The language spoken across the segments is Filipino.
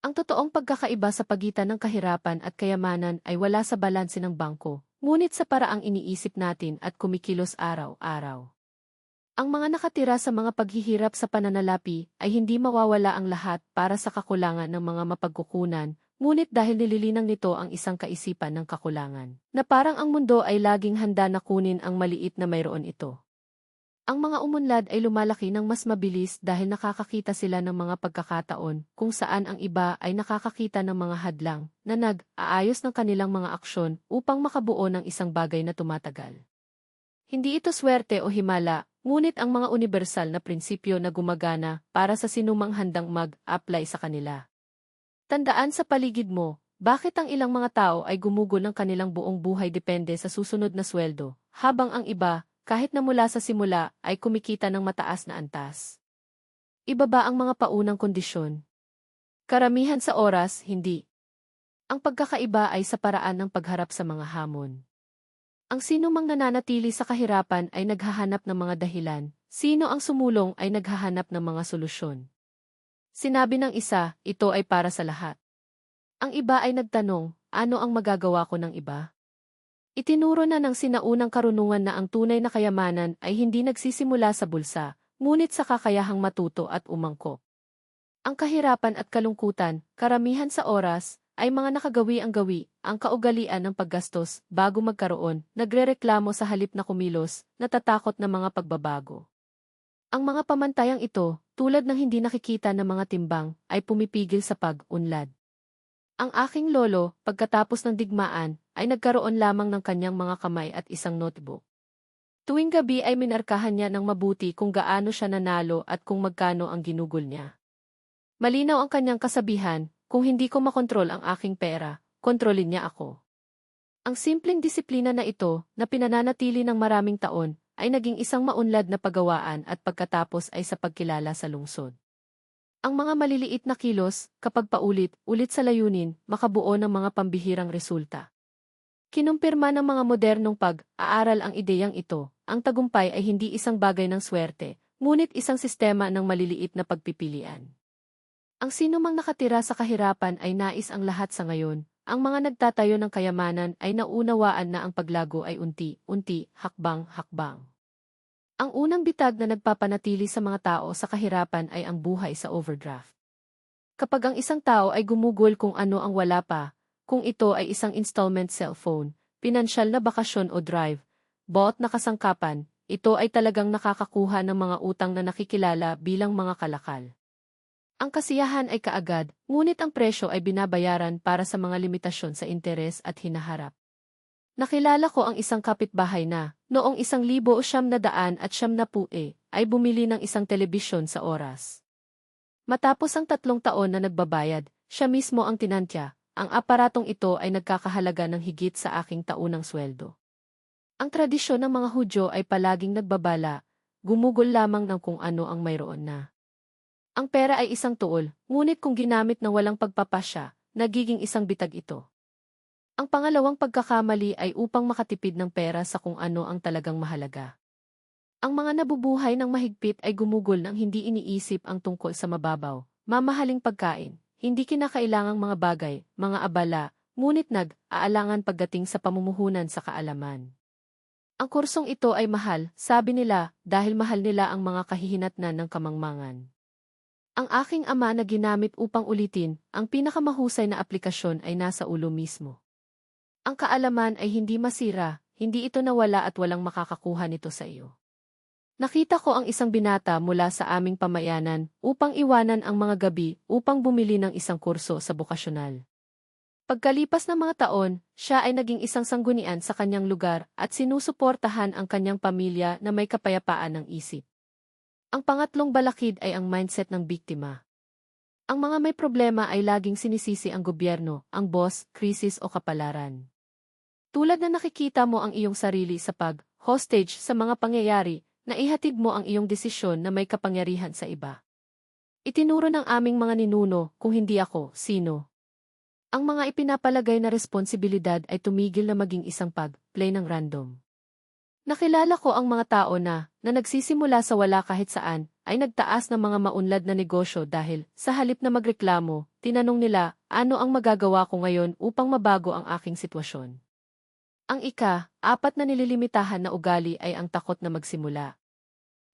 Ang totoong pagkakaiba sa pagitan ng kahirapan at kayamanan ay wala sa balanse ng bangko, ngunit sa paraang iniisip natin at kumikilos araw-araw. Ang mga nakatira sa mga paghihirap sa pananalapi ay hindi mawawala ang lahat para sa kakulangan ng mga mapagkukunan, ngunit dahil nililinang nito ang isang kaisipan ng kakulangan, na parang ang mundo ay laging handa na kunin ang maliit na mayroon ito. Ang mga umunlad ay lumalaki ng mas mabilis dahil nakakakita sila ng mga pagkakataon kung saan ang iba ay nakakakita ng mga hadlang na nag-aayos ng kanilang mga aksyon upang makabuo ng isang bagay na tumatagal. Hindi ito swerte o himala, ngunit ang mga universal na prinsipyo na gumagana para sa sinumang handang mag-apply sa kanila. Tandaan sa paligid mo, bakit ang ilang mga tao ay gumugol ng kanilang buong buhay depende sa susunod na sweldo, habang ang iba kahit na mula sa simula ay kumikita ng mataas na antas. Ibaba ang mga paunang kondisyon. Karamihan sa oras, hindi. Ang pagkakaiba ay sa paraan ng pagharap sa mga hamon. Ang sino mang nananatili sa kahirapan ay naghahanap ng mga dahilan, sino ang sumulong ay naghahanap ng mga solusyon. Sinabi ng isa, ito ay para sa lahat. Ang iba ay nagtanong, ano ang magagawa ko ng iba? Itinuro na ng sinaunang karunungan na ang tunay na kayamanan ay hindi nagsisimula sa bulsa, ngunit sa kakayahang matuto at umangkop. Ang kahirapan at kalungkutan, karamihan sa oras, ay mga nakagawi ang gawi, ang kaugalian ng paggastos, bago magkaroon, nagrereklamo sa halip na kumilos, natatakot na mga pagbabago. Ang mga pamantayang ito, tulad ng hindi nakikita ng mga timbang, ay pumipigil sa pag-unlad. Ang aking lolo, pagkatapos ng digmaan, ay nagkaroon lamang ng kanyang mga kamay at isang notebook. Tuwing gabi ay minarkahan niya ng mabuti kung gaano siya nanalo at kung magkano ang ginugol niya. Malinaw ang kanyang kasabihan, kung hindi ko makontrol ang aking pera, kontrolin niya ako. Ang simpleng disiplina na ito, na pinananatili ng maraming taon, ay naging isang maunlad na pagawaan at pagkatapos ay sa pagkilala sa lungsod. Ang mga maliliit na kilos, kapag paulit-ulit sa layunin, makabuo ng mga pambihirang resulta. Kinumpirma ng mga modernong pag-aaral ang ideyang ito, ang tagumpay ay hindi isang bagay ng swerte, ngunit isang sistema ng maliliit na pagpipilian. Ang sino mang nakatira sa kahirapan ay nais ang lahat sa ngayon, ang mga nagtatayo ng kayamanan ay naunawaan na ang paglago ay unti-unti, hakbang-hakbang. Ang unang bitag na nagpapanatili sa mga tao sa kahirapan ay ang buhay sa overdraft. Kapag ang isang tao ay gumugol kung ano ang wala pa, kung ito ay isang installment cellphone, pinansyal na bakasyon o drive, bot na kasangkapan, ito ay talagang nakakakuha ng mga utang na nakikilala bilang mga kalakal. Ang kasiyahan ay kaagad, ngunit ang presyo ay binabayaran para sa mga limitasyon sa interes at hinaharap. Nakilala ko ang isang kapitbahay na, noong isang libo o siyam na daan at siyam na pue, ay bumili ng isang telebisyon sa oras. Matapos ang tatlong taon na nagbabayad, siya mismo ang tinantya, ang aparatong ito ay nagkakahalaga ng higit sa aking taunang sweldo. Ang tradisyon ng mga Hudyo ay palaging nagbabala, gumugol lamang ng kung ano ang mayroon na. Ang pera ay isang tuol, ngunit kung ginamit na walang pagpapasya, nagiging isang bitag ito. Ang pangalawang pagkakamali ay upang makatipid ng pera sa kung ano ang talagang mahalaga. Ang mga nabubuhay ng mahigpit ay gumugol ng hindi iniisip ang tungkol sa mababaw, mamahaling pagkain, hindi kinakailangang mga bagay, mga abala, ngunit nag-aalangan pagdating sa pamumuhunan sa kaalaman. Ang kursong ito ay mahal, sabi nila, dahil mahal nila ang mga kahihinatnan ng kamangmangan. Ang aking ama na ginamit upang ulitin, ang pinakamahusay na aplikasyon ay nasa ulo mismo. Ang kaalaman ay hindi masira, hindi ito nawala at walang makakakuha nito sa iyo. Nakita ko ang isang binata mula sa aming pamayanan upang iwanan ang mga gabi upang bumili ng isang kurso sa bokasyonal. Pagkalipas ng mga taon, siya ay naging isang sanggunian sa kanyang lugar at sinusuportahan ang kanyang pamilya na may kapayapaan ng isip. Ang pangatlong balakid ay ang mindset ng biktima. Ang mga may problema ay laging sinisisi ang gobyerno, ang boss, krisis o kapalaran. Tulad na nakikita mo ang iyong sarili sa pag-hostage sa mga pangyayari, na ihatid mo ang iyong desisyon na may kapangyarihan sa iba. Itinuro ng aming mga ninuno, kung hindi ako, sino? Ang mga ipinapalagay na responsibilidad ay tumigil na maging isang pag-play ng random. Nakilala ko ang mga tao na, na nagsisimula sa wala kahit saan, ay nagtaas ng mga maunlad na negosyo dahil, sa halip na magreklamo, tinanong nila, ano ang magagawa ko ngayon upang mabago ang aking sitwasyon. Ang ika, apat na nililimitahan na ugali ay ang takot na magsimula.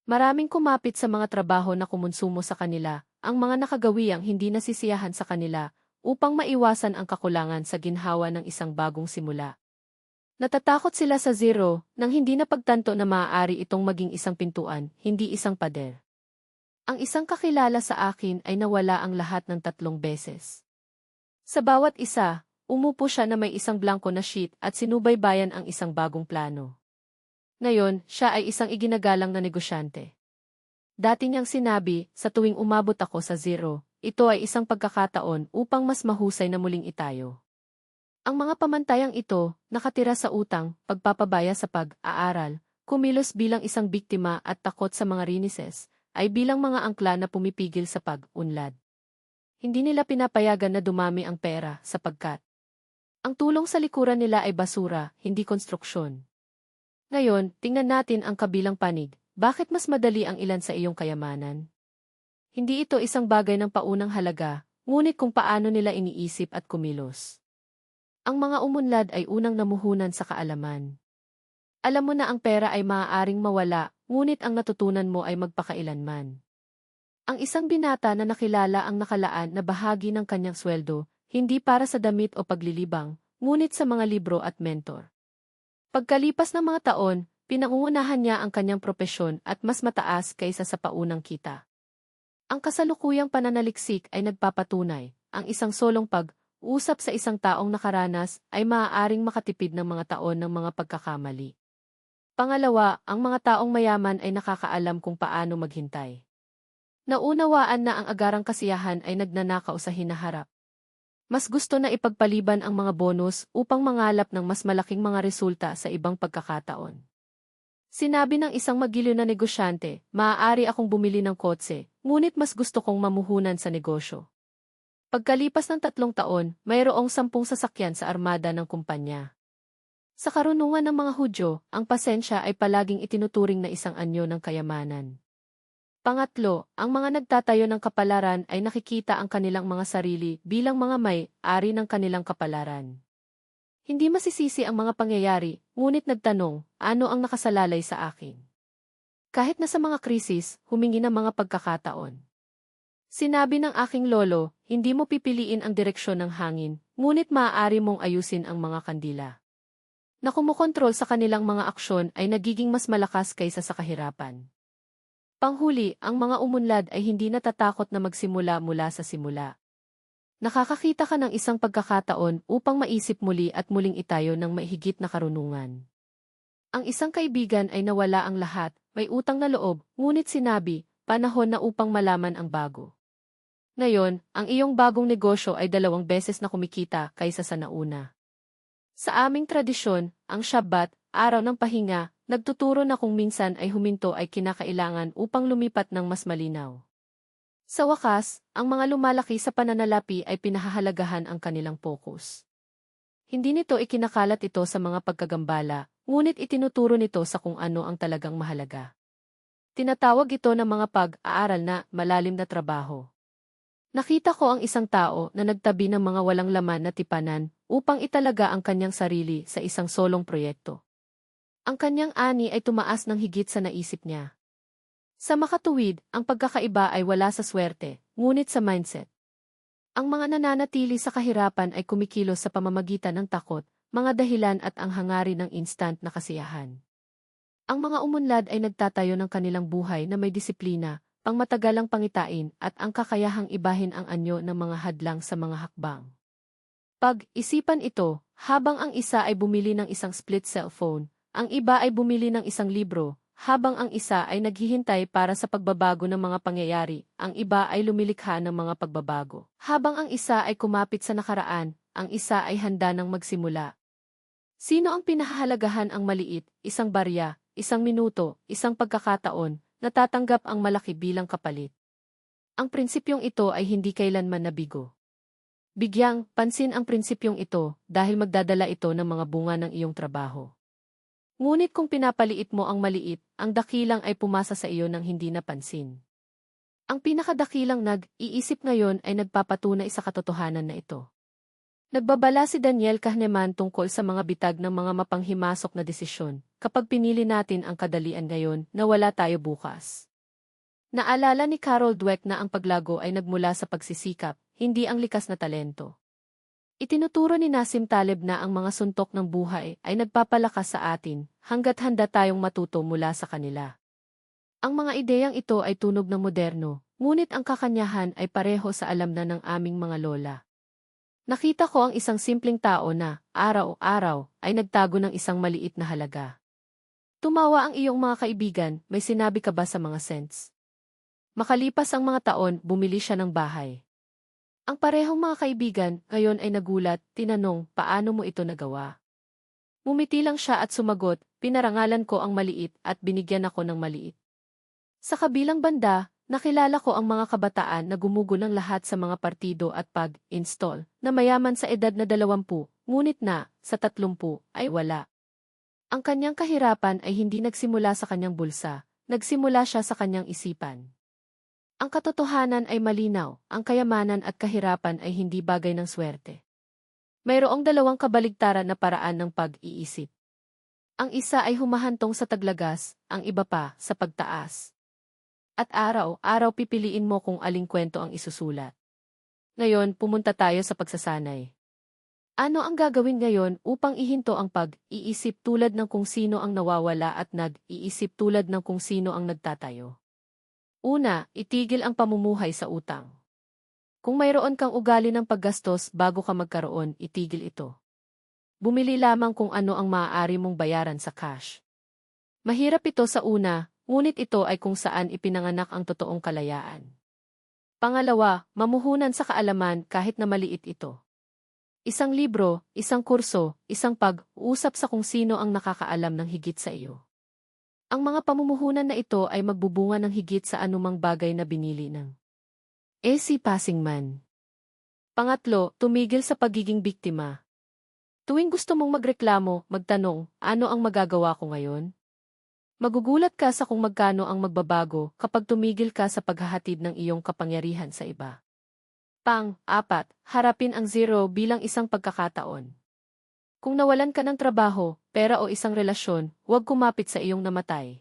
Maraming kumapit sa mga trabaho na kumonsumo sa kanila, ang mga nakagawiang hindi nasisiyahan sa kanila, upang maiwasan ang kakulangan sa ginhawa ng isang bagong simula. Natatakot sila sa zero nang hindi napagtanto na maaari itong maging isang pintuan, hindi isang pader. Ang isang kakilala sa akin ay nawala ang lahat ng tatlong beses. Sa bawat isa, umupo siya na may isang blanko na sheet at sinubaybayan ang isang bagong plano. Ngayon, siya ay isang iginagalang na negosyante. Dati niyang sinabi, sa tuwing umabot ako sa zero, ito ay isang pagkakataon upang mas mahusay na muling itayo. Ang mga pamantayang ito, nakatira sa utang, pagpapabaya sa pag-aaral, kumilos bilang isang biktima at takot sa mga rinises, ay bilang mga angkla na pumipigil sa pag-unlad. Hindi nila pinapayagan na dumami ang pera sapagkat ang tulong sa likuran nila ay basura, hindi konstruksyon. Ngayon, tingnan natin ang kabilang panig. Bakit mas madali ang ilan sa iyong kayamanan? Hindi ito isang bagay ng paunang halaga, ngunit kung paano nila iniisip at kumilos. Ang mga umunlad ay unang namuhunan sa kaalaman. Alam mo na ang pera ay maaaring mawala, ngunit ang natutunan mo ay magpakailanman. Ang isang binata na nakilala ang nakalaan na bahagi ng kanyang sweldo, hindi para sa damit o paglilibang, ngunit sa mga libro at mentor. Pagkalipas ng mga taon, pinangungunahan niya ang kanyang propesyon at mas mataas kaysa sa paunang kita. Ang kasalukuyang pananaliksik ay nagpapatunay, ang isang solong pag usap sa isang taong nakaranas ay maaaring makatipid ng mga taon ng mga pagkakamali. Pangalawa, ang mga taong mayaman ay nakakaalam kung paano maghintay. Naunawaan na ang agarang kasiyahan ay nagnanakaw sa hinaharap. Mas gusto na ipagpaliban ang mga bonus upang mangalap ng mas malaking mga resulta sa ibang pagkakataon. Sinabi ng isang magiliw na negosyante, maaari akong bumili ng kotse, ngunit mas gusto kong mamuhunan sa negosyo. Pagkalipas ng tatlong taon, mayroong sampung sasakyan sa armada ng kumpanya. Sa karunungan ng mga Hudyo, ang pasensya ay palaging itinuturing na isang anyo ng kayamanan. Pangatlo, ang mga nagtatayo ng kapalaran ay nakikita ang kanilang mga sarili bilang mga may-ari ng kanilang kapalaran. Hindi masisisi ang mga pangyayari, ngunit nagtanong, ano ang nakasalalay sa akin? Kahit na sa mga krisis, humingi ng mga pagkakataon. Sinabi ng aking lolo, hindi mo pipiliin ang direksyon ng hangin, ngunit maaari mong ayusin ang mga kandila. Na kumukontrol sa kanilang mga aksyon ay nagiging mas malakas kaysa sa kahirapan. Panghuli, ang mga umunlad ay hindi natatakot na magsimula mula sa simula. Nakakakita ka ng isang pagkakataon upang maisip muli at muling itayo ng maihigit na karunungan. Ang isang kaibigan ay nawala ang lahat, may utang na loob, ngunit sinabi, panahon na upang malaman ang bago. Ngayon, ang iyong bagong negosyo ay dalawang beses na kumikita kaysa sa nauna. Sa aming tradisyon, ang Shabbat, araw ng pahinga, nagtuturo na kung minsan ay huminto ay kinakailangan upang lumipat ng mas malinaw. Sa wakas, ang mga lumalaki sa pananalapi ay pinahahalagahan ang kanilang focus. Hindi nito ikinakalat ito sa mga pagkagambala, ngunit itinuturo nito sa kung ano ang talagang mahalaga. Tinatawag ito ng mga pag-aaral na malalim na trabaho. Nakita ko ang isang tao na nagtabi ng mga walang laman na tipanan upang italaga ang kanyang sarili sa isang solong proyekto. Ang kanyang ani ay tumaas ng higit sa naisip niya. Sa makatuwid, ang pagkakaiba ay wala sa swerte, ngunit sa mindset. Ang mga nananatili sa kahirapan ay kumikilos sa pamamagitan ng takot, mga dahilan at ang hangarin ng instant na kasiyahan. Ang mga umunlad ay nagtatayo ng kanilang buhay na may disiplina, pangmatagalang pangitain at ang kakayahang ibahin ang anyo ng mga hadlang sa mga hakbang. Pag-isipan ito, habang ang isa ay bumili ng isang split cellphone, ang iba ay bumili ng isang libro, habang ang isa ay naghihintay para sa pagbabago ng mga pangyayari, ang iba ay lumilikha ng mga pagbabago. Habang ang isa ay kumapit sa nakaraan, ang isa ay handa ng magsimula. Sino ang pinahahalagahan ang maliit, isang barya, isang minuto, isang pagkakataon, natatanggap ang malaki bilang kapalit. Ang prinsipyong ito ay hindi kailanman nabigo. Bigyang, pansin ang prinsipyong ito dahil magdadala ito ng mga bunga ng iyong trabaho. Ngunit kung pinapaliit mo ang maliit, ang dakilang ay pumasa sa iyo ng hindi napansin. Ang pinakadakilang nag-iisip ngayon ay nagpapatunay sa katotohanan na ito. Nagbabala si Daniel Kahneman tungkol sa mga bitag ng mga mapanghimasok na desisyon kapag pinili natin ang kadalian ngayon na wala tayo bukas. Naalala ni Carol Dweck na ang paglago ay nagmula sa pagsisikap, hindi ang likas na talento. Itinuturo ni Nassim Taleb na ang mga suntok ng buhay ay nagpapalakas sa atin hanggat handa tayong matuto mula sa kanila. Ang mga ideyang ito ay tunog ng moderno, ngunit ang kakanyahan ay pareho sa alam na ng aming mga lola. Nakita ko ang isang simpleng tao na, araw-araw, ay nagtago ng isang maliit na halaga. Tumawa ang iyong mga kaibigan, may sinabi ka ba sa mga cents? Makalipas ang mga taon, bumili siya ng bahay. Ang parehong mga kaibigan, ngayon ay nagulat, tinanong, paano mo ito nagawa? Mumiti lang siya at sumagot, pinarangalan ko ang maliit at binigyan ako ng maliit. Sa kabilang banda, Nakilala ko ang mga kabataan na gumugo ng lahat sa mga partido at pag-install na mayaman sa edad na dalawampu, ngunit na, sa tatlumpu, ay wala. Ang kanyang kahirapan ay hindi nagsimula sa kanyang bulsa, nagsimula siya sa kanyang isipan. Ang katotohanan ay malinaw, ang kayamanan at kahirapan ay hindi bagay ng swerte. Mayroong dalawang kabaligtaran na paraan ng pag-iisip. Ang isa ay humahantong sa taglagas, ang iba pa sa pagtaas. At araw-araw pipiliin mo kung aling kwento ang isusulat. Ngayon, pumunta tayo sa pagsasanay. Ano ang gagawin ngayon upang ihinto ang pag-iisip tulad ng kung sino ang nawawala at nag-iisip tulad ng kung sino ang nagtatayo? Una, itigil ang pamumuhay sa utang. Kung mayroon kang ugali ng paggastos bago ka magkaroon, itigil ito. Bumili lamang kung ano ang maaari mong bayaran sa cash. Mahirap ito sa una, Ngunit ito ay kung saan ipinanganak ang totoong kalayaan. Pangalawa, mamuhunan sa kaalaman kahit na maliit ito. Isang libro, isang kurso, isang pag-uusap sa kung sino ang nakakaalam ng higit sa iyo. Ang mga pamumuhunan na ito ay magbubunga ng higit sa anumang bagay na binili ng AC Passing Man. Pangatlo, tumigil sa pagiging biktima. Tuwing gusto mong magreklamo, magtanong, ano ang magagawa ko ngayon? Magugulat ka sa kung magkano ang magbabago kapag tumigil ka sa paghahatid ng iyong kapangyarihan sa iba. Pang, apat, harapin ang zero bilang isang pagkakataon. Kung nawalan ka ng trabaho, pera o isang relasyon, huwag kumapit sa iyong namatay.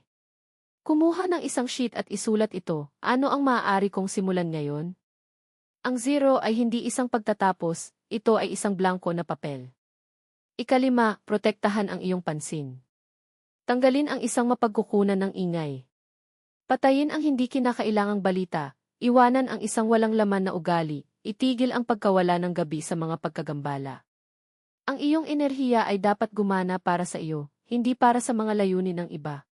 Kumuha ng isang sheet at isulat ito, ano ang maaari kong simulan ngayon? Ang zero ay hindi isang pagtatapos, ito ay isang blanko na papel. Ikalima, protektahan ang iyong pansin. Tanggalin ang isang mapagkukunan ng ingay. Patayin ang hindi kinakailangang balita, iwanan ang isang walang laman na ugali, itigil ang pagkawala ng gabi sa mga pagkagambala. Ang iyong enerhiya ay dapat gumana para sa iyo, hindi para sa mga layunin ng iba.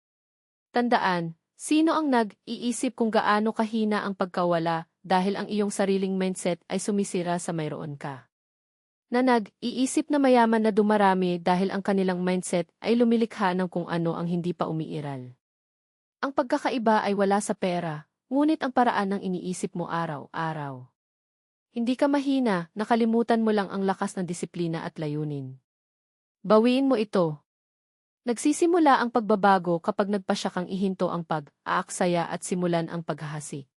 Tandaan, sino ang nag-iisip kung gaano kahina ang pagkawala dahil ang iyong sariling mindset ay sumisira sa mayroon ka? na nag-iisip na mayaman na dumarami dahil ang kanilang mindset ay lumilikha ng kung ano ang hindi pa umiiral. Ang pagkakaiba ay wala sa pera, ngunit ang paraan ng iniisip mo araw-araw. Hindi ka mahina, nakalimutan mo lang ang lakas ng disiplina at layunin. Bawiin mo ito. Nagsisimula ang pagbabago kapag nagpasya kang ihinto ang pag-aaksaya at simulan ang paghahasi.